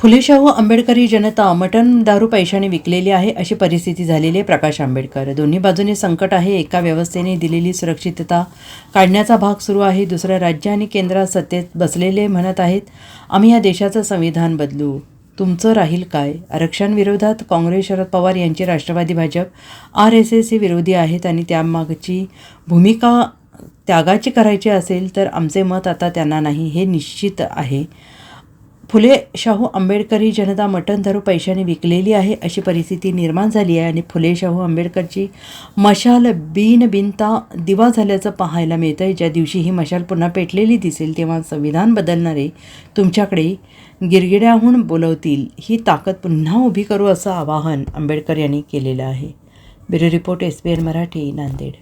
फुले शाहू आंबेडकरी जनता मटण दारू पैशाने विकलेली आहे अशी परिस्थिती झालेली आहे प्रकाश आंबेडकर. दोन्ही बाजूने संकट आहे एका व्यवस्थेने दिलेली सुरक्षितता काढण्याचा भाग सुरू आहे दुसऱ्या राज्य आणि केंद्रात सत्तेत बसलेले म्हणत आहेत आम्ही या देशाचं संविधान बदलू. तुमचं राहील काय? आरक्षणविरोधात काँग्रेस शरद पवार यांची Rashtrawadi Bhajap R S S हे विरोधी आहेत आणि त्यामागची भूमिका त्यागाची करायची असेल तर आमचे मत आता त्यांना नाही हे निश्चित आहे. फुले शाहू आंबेडकरी जनता मटण धरू पैशाने विकलेली आहे अशी परिस्थिती निर्माण झाली आहे आणि फुले शाहू आंबेडकरची मशाल बिन बिनता दिवा झाल्याचं पाहायला मिळतं आहे ज्या दिवशी ही मशाल पुन्हा पेटलेली दिसेल तेव्हा संविधान बदलणारे तुमच्याकडे गिरगिड्याहून बोलवतील. ही ताकद पुन्हा उभी करू असं आवाहन आंबेडकर यांनी केलेलं आहे. Bureau report S B N Marathi Nanded.